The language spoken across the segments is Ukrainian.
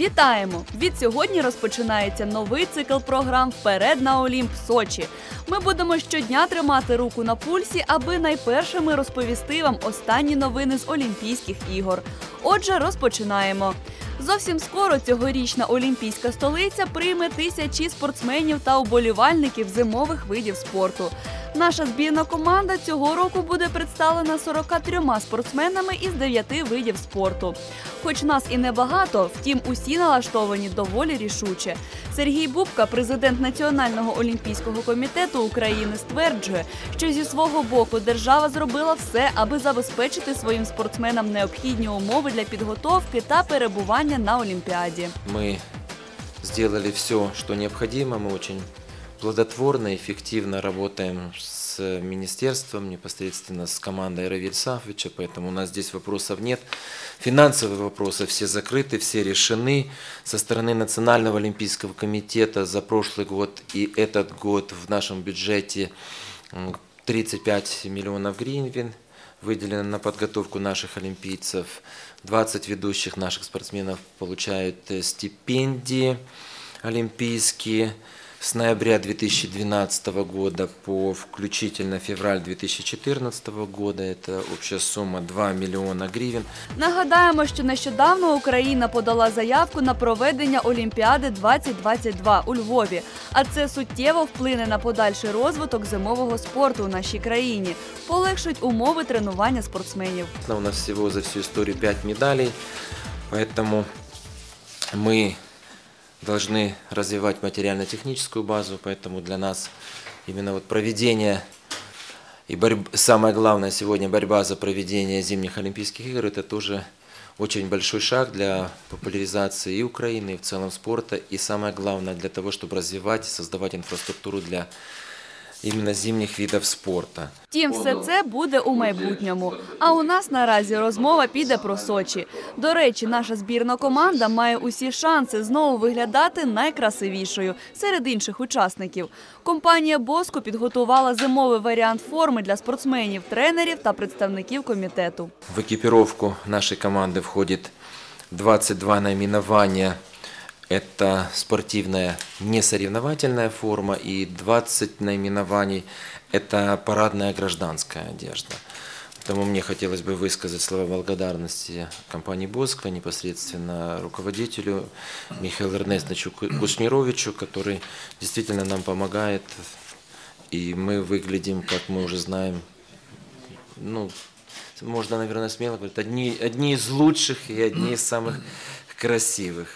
Вітаємо! Від сьогодні розпочинається новий цикл програм Вперед на Олімп Сочі. Ми будемо щодня тримати руку на пульсі, аби найпершими розповісти вам останні новини з Олімпійських ігор. Отже, розпочинаємо. Зовсім скоро цьогорічна олімпійська столиця прийме тисячі спортсменів та уболівальників зимових видів спорту. Наша збірна команда цього року буде представлена 43 спортсменами із 9 видів спорту. Хоч нас і небагато, втім усі налаштовані доволі рішуче. Сергій Бубка, президент Національного олімпійського комітету України, стверджує, що зі свого боку держава зробила все, аби забезпечити своїм спортсменам необхідні умови для підготовки та перебування на Олімпіаді. Мы сделали все, что необходимо. Мы очень плодотворно, эффективно работаем с министерством, непосредственно с командой Равиль Сафовича, поэтому у нас здесь вопросов нет. Финансовые вопросы все закрыты, все решены. Со стороны Национального олимпийского комитета за прошлый год и этот год в нашем бюджете м, 35 миллионов гривен выделено на подготовку наших олимпийцев. 20 ведущих наших спортсменов получают э, стипендии олимпийские с ноября 2012 года по включительно февраль 2014 года. Это общая сумма 2 миллиона гривен. Нагадаємо, що нещодавно Україна подала заявку на проведення Олімпіади 2022 у Львові. А це суттєво вплине на подальший розвиток зимового спорту у нашій країні, полегшить умови тренування спортсменів. У нас всего за всю историю 5 медалей, поэтому мы должны развивать материально-техническую базу, поэтому для нас именно вот проведение и борьб- самое главное сегодня борьба за проведение зимних Олимпийских игр, это тоже очень большой шаг для популяризации и Украины, и в целом спорта, и самое главное для того, чтобы развивать и создавать инфраструктуру для именно зимних видов спорта. Втім, все це буде у майбутньому. А у нас наразі розмова піде про Сочі. До речі, наша збірна команда має усі шанси знову виглядати найкрасивішою серед інших учасників. Компанія Боско підготувала зимовий варіант форми для спортсменів, тренерів та представників комітету. В экипировку нашей команды входит 22 наименования. Это спортивная несоревновательная форма и 20 наименований – это парадная гражданская одежда. Поэтому мне хотелось бы высказать слова благодарности компании «Босква», непосредственно руководителю Михаилу Эрнестовичу Кушнировичу, который действительно нам помогает. И мы выглядим, как мы уже знаем, ну, можно, наверное, смело говорить, одни, одни из лучших и одни из самых красивых.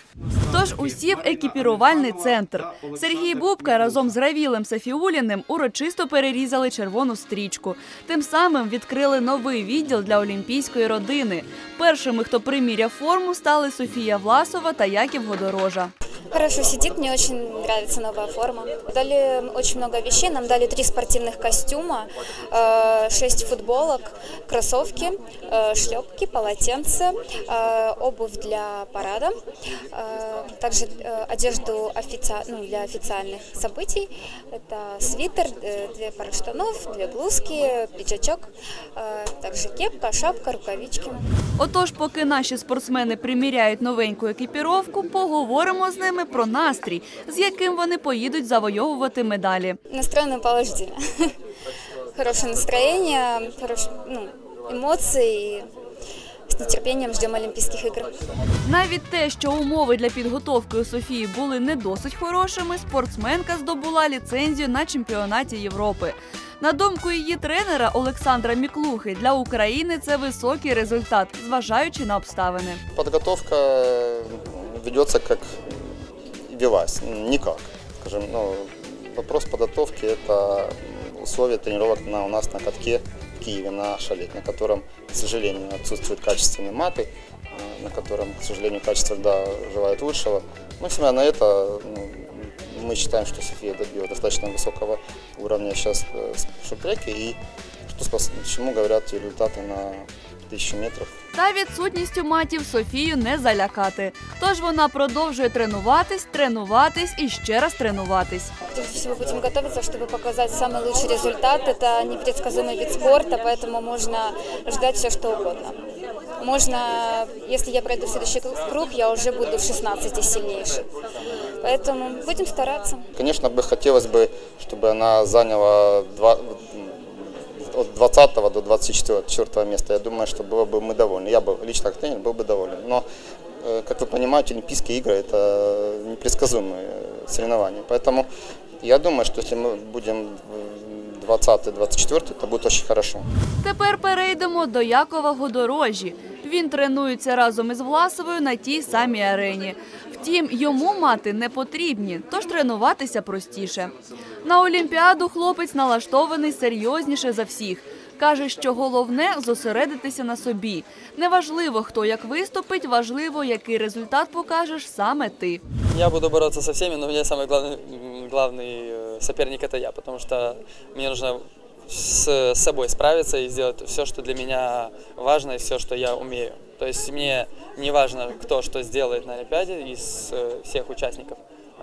Тож усі в екіпірувальний центр. Сергій Бубка разом з Равілем Сафіуліним урочисто перерізали червону стрічку. Тим самим відкрили новий відділ для олімпійської родини. Першими, хто приміряв форму, стали Софія Власова та Яків Годорожа. Хорошо сидит, мне очень нравится новая форма. Дали очень много вещей, нам дали три спортивных костюма, э, шесть футболок, кроссовки, э, шлепки, полотенце, э, обувь для парада, э, также э, одежду офици- ну, для официальных событий. Это свитер, э, две пары штанов, две блузки, пиджачок, э, также кепка, шапка, рукавички. Отож, поки наші спортсмени приміряють новеньку екіпіровку, поговоримо з ними про настрій, з яким вони поїдуть завойовувати медалі. Настроены положительно. Хорошее настроение, хорош, ну, эмоции. и С нетерпением ждем Олимпийских игр. Навіть те, що умови для підготовки у Софії були не досить хорошими, спортсменка здобула ліцензію на чемпіонаті Європи. На думку її тренера Олександра Міклухи, для України це високий результат, зважаючи на обставини. Подготовка э, ведется велась, никак. Скажем, ну, вопрос подготовки – это условия тренировок на, у нас на катке в Киеве, на шалет, на котором, к сожалению, отсутствуют качественные маты, э, на котором, к сожалению, качество да, желает лучшего. Ну, несмотря на это, ну, мы считаем, что София добила достаточно высокого уровня сейчас э, в шопреке, и что, спос- чему говорят результаты на 1000 метров Та відсутністю матів Софію не залякати. Тож вона продовжує тренуватись, тренуватись і ще раз тренуватись. Прежде всего будем готовиться, чтобы показать самый лучший результат. Это непредсказуемый вид спорта, поэтому можно ждать все, что угодно. можно, если я пройду следующий круг, я уже буду в 16 сильнейшей. Поэтому будем стараться. Конечно, бы хотелось бы, чтобы она заняла два- от 20 до 24 места. Я думаю, что было бы мы довольны. Я бы лично как тренер был бы доволен. Но, э, как вы понимаете, Олимпийские игры – это непредсказуемые соревнования. Поэтому я думаю, что если мы будем 20-24, это будет очень хорошо. Тепер перейдемо до Якова Годорожі. Він тренується разом із Власовою на тій самій арені. Втім, йому мати не потрібні, тож тренуватися простіше. На Олімпіаду хлопець налаштований серйозніше за всіх. Каже, що головне зосередитися на собі. Неважливо, хто як виступить, важливо, який результат покажеш саме ти. Я буду бороться со всеми, но у меня самый главный, м, главный э, соперник это я, потому что мне нужно с с собой справиться и сделать все, что для меня важно и все, что я умею. То есть мне не важно, кто что сделает на Олимпиаде из э, всех участников.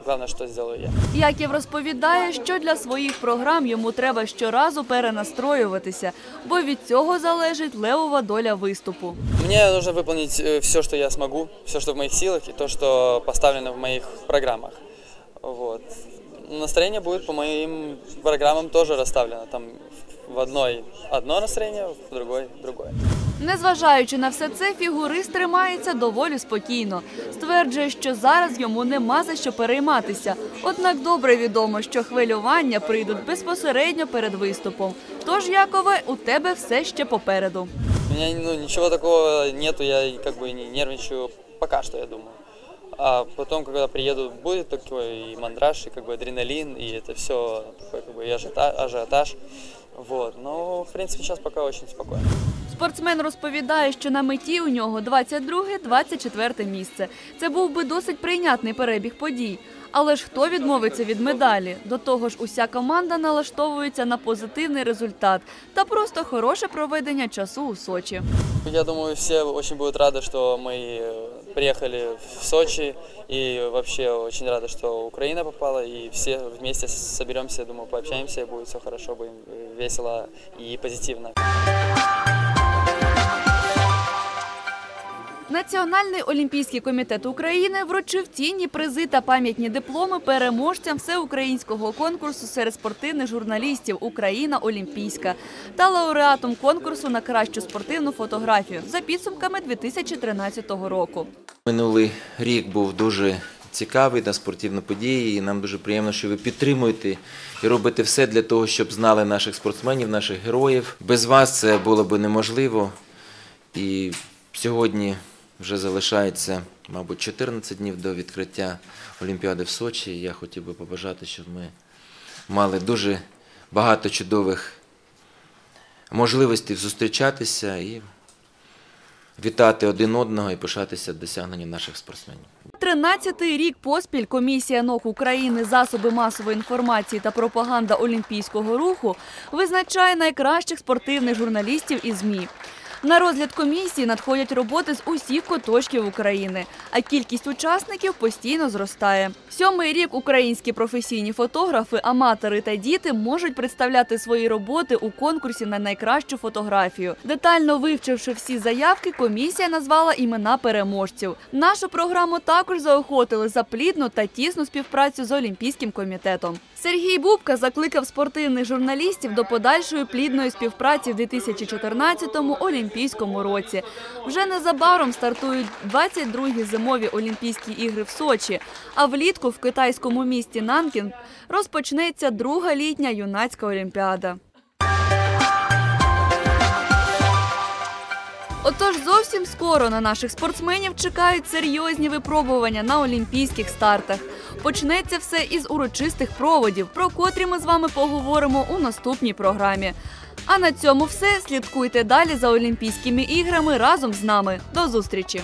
Главное, что сделаю я. Яків розповідає, що для своїх програм йому треба щоразу перенастроюватися, бо від цього залежить левова доля виступу. Мне нужно выполнить все, что я смогу, все, что в моих силах, и то, что поставлено в моих программах. Вот. Настроение будет по моим программам тоже расставлено. Там в одной одно настроение, в другой другое. Незважаючи на все це, фігурист тримається доволі спокійно. Стверджує, що зараз йому нема за що перейматися. Однак добре відомо, що хвилювання прийдуть безпосередньо перед виступом. Тож, Якове, у тебе все ще попереду. У меня ну, ничего такого нету, я как бы не нервничаю пока что, я думаю. А потом, когда приеду, будет такой и мандраж, и как бы адреналин, и это все такой как бы и ажиотаж, ажиотаж. Вот. Но, в принципе, сейчас пока очень спокойно. Спортсмен розповідає, що на меті у нього 22-24 місце. Це був би досить прийнятний перебіг подій. Але ж хто відмовиться від медалі? До того ж, уся команда налаштовується на позитивний результат та просто хороше проведення часу у Сочі. Я думаю, все очень будут рады, что мы э, приехали в Сочи. И вообще очень рады, что Украина попала. И все вместе соберемся, думаю, пообщаемся, и будет все хорошо, будет э, весело и позитивно. Національний олімпійський комітет України вручив цінні призи та пам'ятні дипломи переможцям всеукраїнського конкурсу серед спортивних журналістів Україна Олімпійська та лауреатом конкурсу на кращу спортивну фотографію за підсумками 2013 року. Минулий рік був дуже цікавий на спортивні події, і нам дуже приємно, що ви підтримуєте і робите все для того, щоб знали наших спортсменів, наших героїв. Без вас це було б неможливо. І сьогодні вже залишається, мабуть, 14 днів до відкриття Олімпіади в Сочі. Я хотів би побажати, щоб ми мали дуже багато чудових можливостей зустрічатися і вітати один одного і пишатися досягненням наших спортсменів. 13-й рік поспіль комісія НОК України засоби масової інформації та пропаганда Олімпійського руху визначає найкращих спортивних журналістів і ЗМІ. На розгляд комісії надходять роботи з усіх куточків України, а кількість учасників постійно зростає. Сьомий рік українські професійні фотографи, аматори та діти можуть представляти свої роботи у конкурсі на найкращу фотографію. Детально вивчивши всі заявки, комісія назвала імена переможців. Нашу програму також заохотили за плідну та тісну співпрацю з Олімпійським комітетом. Сергій Бубка закликав спортивних журналістів до подальшої плідної співпраці в 2014-му Олімпійському році. Вже незабаром стартують 22-гі зимові Олімпійські ігри в Сочі, а влітку в китайському місті Нанкін розпочнеться друга літня юнацька олімпіада. Отож, зовсім скоро на наших спортсменів чекають серйозні випробування на олімпійських стартах. Почнеться все із урочистих проводів, про котрі ми з вами поговоримо у наступній програмі. А на цьому все. Слідкуйте далі за Олімпійськими іграми разом з нами. До зустрічі!